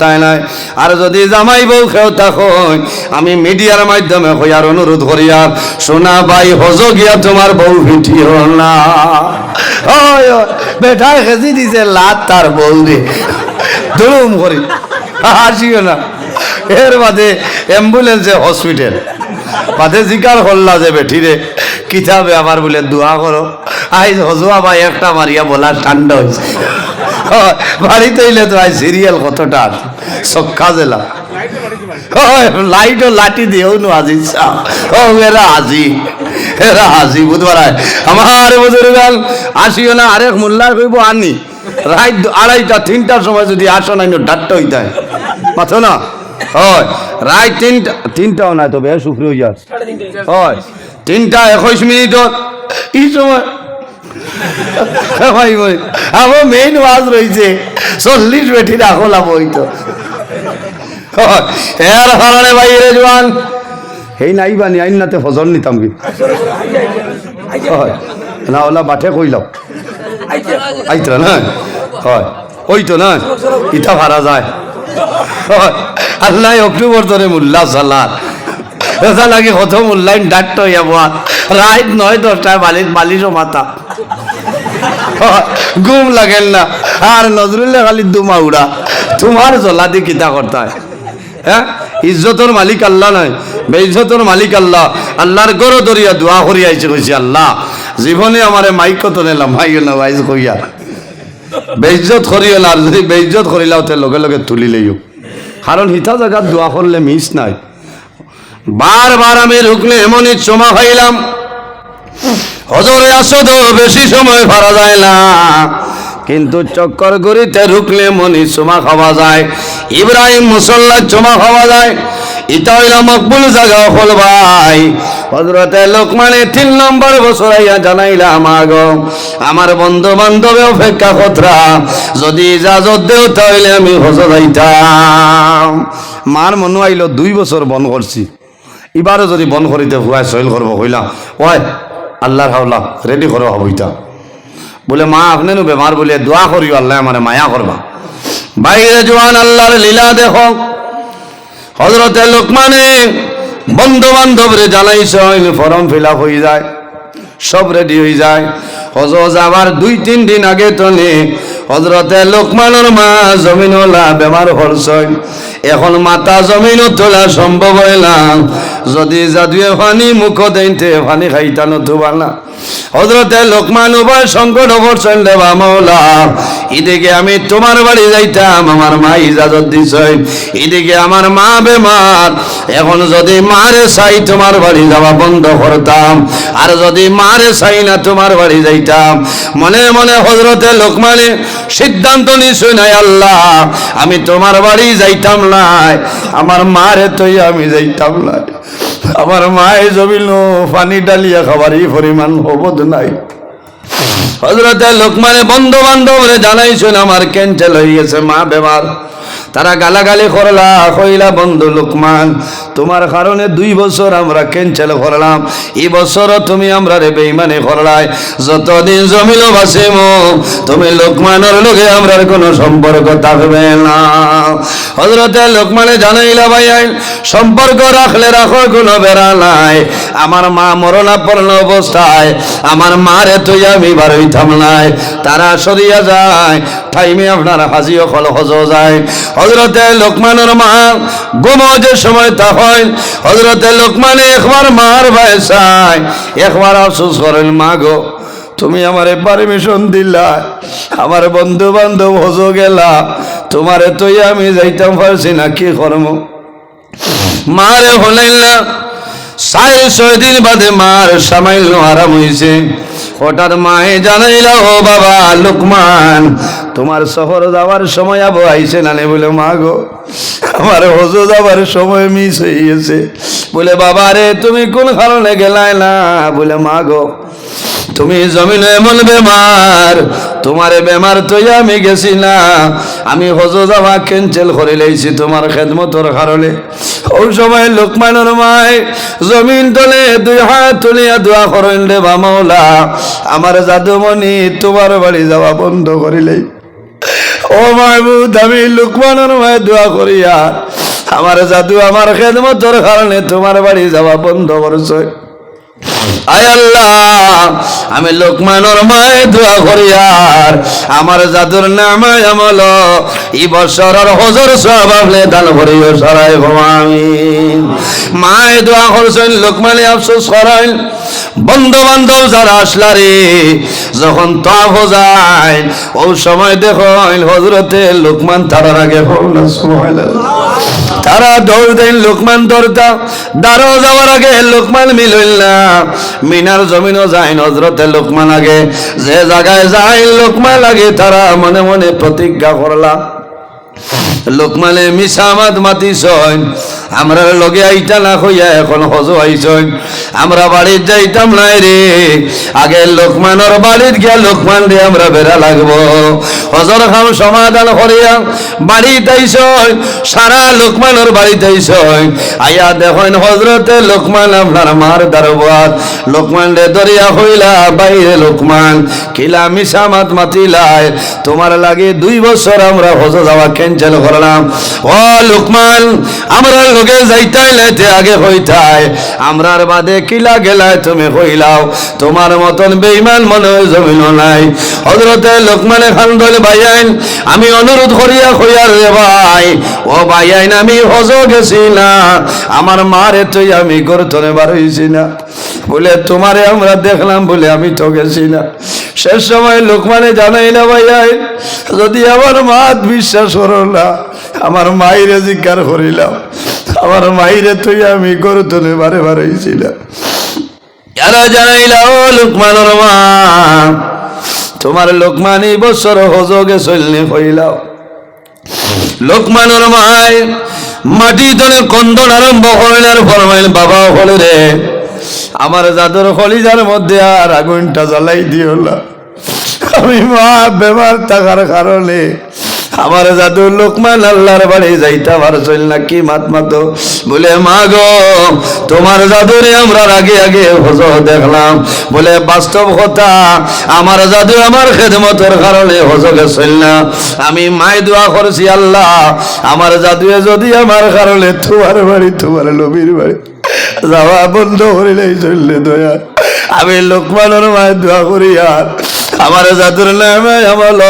তাই নাই। আর যদি জামাই বউ খেও তখন আমি মিডিয়ার মাধ্যমে হইয়ার অনুরোধ করিয়ার সোনা ভাই হজ গিয়া তোমার বউ ভিটিও না। বেটায় খেজি দিছে লাত তার বউ রে দুরুম করি হাসিও না। এর বাদে অ্যাম্বুলেন্সে হসপিটাল বাদে জিকার হল্লা যে বেঠিরে কিতাবে আবার বলে দোয়া করো। আইজ হজুয়া ভাই একটা মারিয়া বলা ঠান্ডা হয়েছে হয়, বাড়িতে এলে তো আই সিরিয়াল কতটা সক্ষা জেলা। লাইট ও লাঠি দিয়েও নো আজি ও, এরা আজি। এরা আজি বুধবার। আমার বুধুরগাল আসিও না, আরেক মোল্লার কইব আনি। রাত আড়াইটা, তিনটার সময় যদি আসো নাই ডাট্টা হইতে মাথো না? হয়, রাত তিনটা, তিনটাও নাই তবে হয়ে যাস হয়, তিনটা একুশ মিনিটত। এই সময় ভাই ভাই, আমার মেইন ওয়াজ রয়েছে চল্লিশ বেটি রাখো লাভ হইতো এর ভাই রে জোয়ান। সেই নাই বানি আইন নাতে নিতাম কি? হয়, না, ওলা বাঠে কইলাম আইতরা না? হয় ওই তো না? ইটা ভাড়া যায়। আল্লাহ অক্টোবর ধরে মুল্লা সালার এটা লাগে কত মূল্যায়ন ডাক্ত হইয়া বোয়া রাত নয় দশটায় বালিশ বালিশও মাথা ঘুম লাগেন না। আর নজরুল্লাহ খালি দুমা উড়া। তোমার জলা দি কিতা করতে হয়? হ্যাঁ ইজ্জতর মালিক আল্লাহ নয়। বেইজ্জতর মালিক আল্লাহ। আল্লাহর গরো দরিয়া দোয়া করি আইছে কইছে আল্লাহ। জীবনে আমারে মাইক তো নিলাম মাইক না ভাইজ কইয়া। বেইজ্জত করিও না যদি বেইজ্জত করিলাও তে লগে লগে তুলি লইও। কারণ হিতা জায়গার দোয়া করলে মিস নাই। বারবার আমি রুকলে এমনই চমা খাইলাম। হজরে আসদ বেশি সময় পারা যায় না। কিন্তু চক্কর গড়িতে রুকলে মনি চুমা খাওয়া যায়। ইব্রাহিম মুসল্লা চুমা খাওয়া যায়। ইটা হইল মকবুল জায়গা হল ভাই। হজরতে লোকমানে তিন নম্বর বছর আইয়া জানাইলাম, আগ, আমার বন্ধু বান্ধবে অপেক্ষা কতরা? যদি ইজাজত দেও তাহলে আমি হজ যাইতাম মার মনে আইল দুই বছর বন করছি। এবারও যদি বন করিতে হুয়ায় সইল করব কইলাম, ওই আল্লাহর হাওলা রেডি করো হবইতা বলে, মা আপনি নো বেমার বলে দোয়া করিও, আল্লাহ মানে মায়া করবা। বাইরে জোয়ান, আল্লাহর লীলা দেখো। হজরতে লোকমানে বন্ধু বান্ধব রে জানাইছ ফর্ম ফিল হয়ে যায়, সব রেডি হয়ে যায়। হজ যাবার দুই তিন দিন আগে তনে হজরতে লোকমানোর মা জমিনলা বেমার হলসই এখন মাতা জমিন তোলা সম্ভব হইলাম যদি জাদুয়ে ফানি মুখ দেইতে ফানি খাইতা নতুবা না হজরতে লোকমান উভয় সংকট করছেন দেবা মৌলা এদিকে আমি তোমার বাড়ি যাইতাম, আমার মা ইজাজত দিছই এদিকে আমার মা বেমার। এখন যদি মারে চাই তোমার বাড়ি যাওয়া বন্ধ করতাম, আর যদি মারে চাই না তোমার বাড়ি যাইতাম। মনে মনে হজরতে লোকমানে সিদ্ধান্ত নিছই নাই আল্লাহ, আমি তোমার বাড়ি যাইতাম নাই, আমার মারে তৈ আমি যাইতাম নাই। আমার মায়ে জমিল পানি ডালিয়া খাবারই পরিমাণ অবধ নাই। হজরতে লোকমানে বন্ধু বান্ধবরে জানাইছেন, আমার ক্যান্সেল হয়ে গেছে মা বেমার তারা গালাগালি করলা, কইলা, বন্ধু লোকমান, তোমার কারণে দুই বছর আমরা ক্যান্সেল করলাম। এই বছরও তুমি আমরা রে বেইমানি করলাই। যতদিন জমিল বাসিম তুমি লোকমানের লোকে আমরার কোনো সম্পর্ক থাকবে না। হজরতে লোকমানে জানাইলা, ভাই সম্পর্ক রাখলে রাখো, কোনো বেড়া নাই। আমার মা মরণাপন্ন অবস্থায়, আমার মারে তুই আমি বার হইতাম নাই। তারা সরিয়া যায় টাইমে আপনার হাজিও ফল হজ যায়। হজরতে লোকমানের মা গোমজের সময় তা হয়। হজরতে লোকমানে একবার মার ভাই চাই একবার আফসোস করেন, মা গো, তুমি আমারে পারমিশন দিলা, আমার বন্ধু বান্ধব হজ গেলা, তোমারে তুই আমি যাইতাম পারছি না, কি কর্ম মারে হলেন না সাড়ে ছয় দিন বাদে মার সামাইল আরাম হয়েছে হঠাৎ মায়ে জানাইলা, ও বাবা, লোকমান তোমার শহর যাওয়ার সময় আবো আইছে না বলে, মা গো, আমার হজো যাওয়ার সময় মিস হয়ে বলে, বাবা রে, তুমি কোন কারণে গেলাই না? বলে, মা গো, তুমি জমিনে এমন বেমার, তোমার বেমার তুই আমি গেছি না। আমি হজ যাওয়া ক্যান্সেল করে লাইছি তোমার খেদমতর কারণে। ওই সময় লোকমানের মায় জমিন তলে দুই হাত তুলিয়া দোয়া করেন, রে বামৌলা আমার জাদুমণি তোমার বাড়ি যাওয়া বন্ধ করিলেই ও মাহবুদ আমি লুকমানের মায় দোয়া করিয়া আমার জাদু, আমার খেদমতর কারণে তোমার বাড়ি যাওয়া বন্ধ করছয় আমি লোকমানর মায় দোয়া করি আর। আমার জাদুর নামায় আমল ই বছরের হজর সবাবলে দান করিও সরাই আমি মায় দোয়া করছেন, লোকমানে আফসোস করেন। বন্ধু বান্ধব যারা আসলা রে, যখন তাফ যায় ও সময় দেখো হজরতে লোকমান তারার আগে হোক না, সুবহানাল্লাহ। তারা দৌড় দেন লোকমান দৌড়তা দাঁড়ো যাওয়ার আগে লোকমান না। মিনার জমিনও যায় নজরতে লোকমান আগে। যে জায়গায় যায় লোকমান আগে তারা মনে মনে প্রতিজ্ঞা করলা। লোকমানে মিসামাত মাতিছন আমরা লগে আইতা না হইয়া এখন হজ আইছন আমরা বাড়ির যাইতাম নাই রে। আগে লোকমানের বাড়ির গিয়া লোকমান রে আমরা বেড়া লাগবো। হজর খাম সমাধান করিয়া বাড়িতে আইছন সারা লোকমানের বাড়িতে আইছন আইয়া দেখেন হজরতে লোকমান আপনার মার দরবার। লোকমান রে দরিয়া হইলা বাইরে লোকমান। কিলা মিসামাত মাতিলাই তোমার লাগে দুই বছর আমরা হজ যাওয়া ক্যান্সেল করলাম। ও লোকমান, আমরা লোকে যাইতাই লাইতে আগে হইতাই। আমরার বাদে কিলা গেলায় তুমি হইলাও? তোমার মতন বেইমান মনে জমিন নাই। হজরতে লোকমানে খান দলে ভাইয়াইন আমি অনুরোধ করিয়া হইয়ার রে ভাই, ও ভাইয়াইন আমি হজ গেছি না। আমার মারে তুই আমি করতনে বার হইছি না। বলে তোমারে আমরা দেখলাম বলে আমি তো গেছি না। শেষ সময় লোকমানে জানাই না ভাইয়াই যদি আমার মা বিশ্বাস করো না, আমার মাইরে জিজ্ঞার করিলাম, আমার মাইরে তুই আমি করতনে বারে বারে হইছিলাম যারা জানাইলা, ও লোকমানের মা, তোমার লোকমান এই বছর হজগে চললে হইলাও। লোকমানের মায় মাটি তলে কন্দন আরম্ভ আর ফরমাইল, বাবা হলে রে আমার জাদুর কলিজার মধ্যে আর আগুনটা জ্বালাই দিও না। আমি মা বেমার থাকার কারণে আমার জাদু লোকমান আল্লাহর বাড়ি যাইতে পারছিল না। কি মাত মাতো? বলে, মা গো, তোমার জাদুরে আমরা আগে আগে হজ দেখলাম। বলে, বাস্তব কথা, আমার জাদু আমার খেদমতের কারণে হজ গেছিল না। আমি মাই দোয়া করছি আল্লাহ, আমার জাদুয়ে যদি আমার কারণে তোমার বাড়ি, তোমার নবীর বাড়ি যাওয়া বন্ধ করিলে চললে দয়া। আমি লোকমানের মায়ের দোয়া করি আর। আমার জাতির নামে আমল।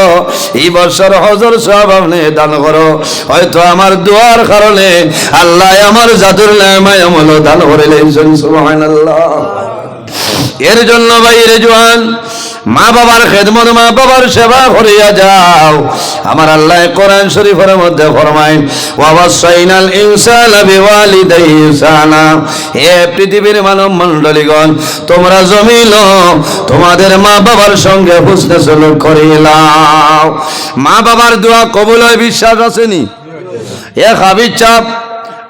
এই বছর হজর সব আপনি দান করো। হয়তো আমার দোয়ার কারণে আল্লাহ আমার জাতির নামে আমল দান করিলেন আল্লাহ এর জন্য বাইরে জোয়ান মা বাবার খেদমত, মা বাবার সেবা করিয়া যাও। আমার আল্লাহ কোরআন শরীফের মধ্যে ফরমায় ওয়াসাইনাল ইনসানা বিওয়ালিদাইহি ইহসানা। হে পৃথিবীর মানব মণ্ডলীগণ তোমরা জমিল, তোমাদের মা বাবার সঙ্গে হুসনে সুলুক করিলাও মা বাবার দোয়া কবুল হয়, বিশ্বাস আসেনি এক হাবির চাপ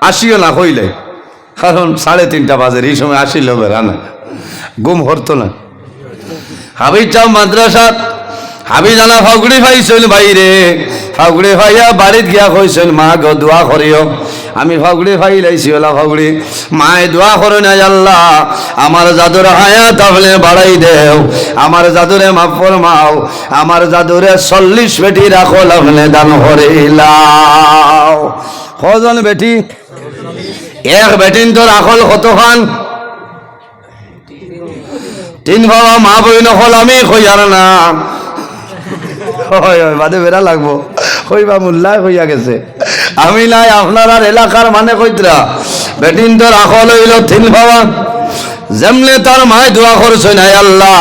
আসিও না হইলে। কারণ সাড়ে তিনটা বাজে, এই সময় আসিল বেড়া না গুম হরতো না। হাবিজ চাও মাদ্রাসাত। হাবি জানা ফাগুড়ি ভাইছেন বাইরে। ফাগুড়ি ভাইয়া বাড়িত গিয়া কইছেন মা গো দোয়া করিও। আমি ফাগুড়ি ভাই লাইছি ওলা ফাগুড়ি। মায়ে দোয়া করো না আল্লাহ, আমার জাদুর হায়াত আপনি বাড়াই দেও। আমার জাদুরে মাফ ফরমাও, আমার জাদুরে চল্লিশ বেটি রাখো আপনি দান করিলাও। কজন বেটি? এক বেটিন তোর আখল কত খান তিন বাবা মা বই নকল আমি কইয়ার না। হয় বাদে বেড়া লাগবো। কইবা মোল্লাই কইয়া গেছে। আমি নাই আপনার আর এলাকার মানে কইতরা। বেটিন তোর আখল হইল তিন বাবা যেমনে তার মায় দোয়া করছে নাই আল্লাহ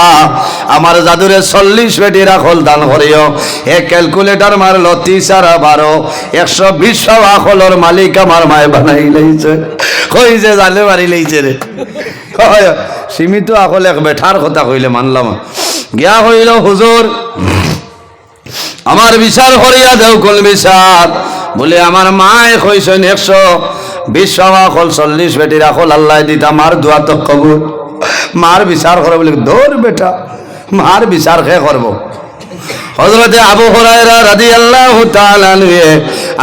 আমার জাদুরে চল্লিশ বেটি রাখল দান করিও এ ক্যালকুলেটার মারল তিস আর বারো একশো বিশ আখলর মালিক আমার মায় বানাই লইছে কই যে জালে মারি লইছে রে হয়। সীমিত আকল এক বেঠার কথা কইলে মানলাম। গিয়া হইল হুজুর আমার বিচার করিয়া দেও কোন বিচার বলে আমার মায় কইছেন একশো বিশ আকল চল্লিশ বেটির আকল আল্লাহ দিতা মার দোয়া তো কবুল। মার বিচার করে বলে দৌড় বেটা মার বিচার খে করব হযরতে আবু হুরায়রা রাদিয়াল্লাহু তাআলা নিয়ে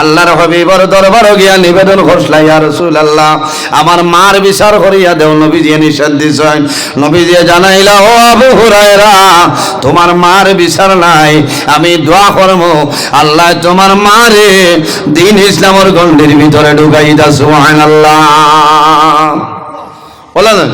আল্লাহর হাবিবর দরবার গিয়া নিবেদন করছলা ইয়া রাসূলুল্লাহ, আমার মার বিচার করিয়া দেও নবীজি নিষেধ দিছেন। নবীজি জানাইলা, ও আবু হুরায়রা, তোমার মার বিচার নাই, আমি দোয়া করব। আল্লাহ তোমার মারে দিন ইসলামের গণ্ডির ভিতরে ঢুকাই দা সুবহানাল্লাহ। বলা না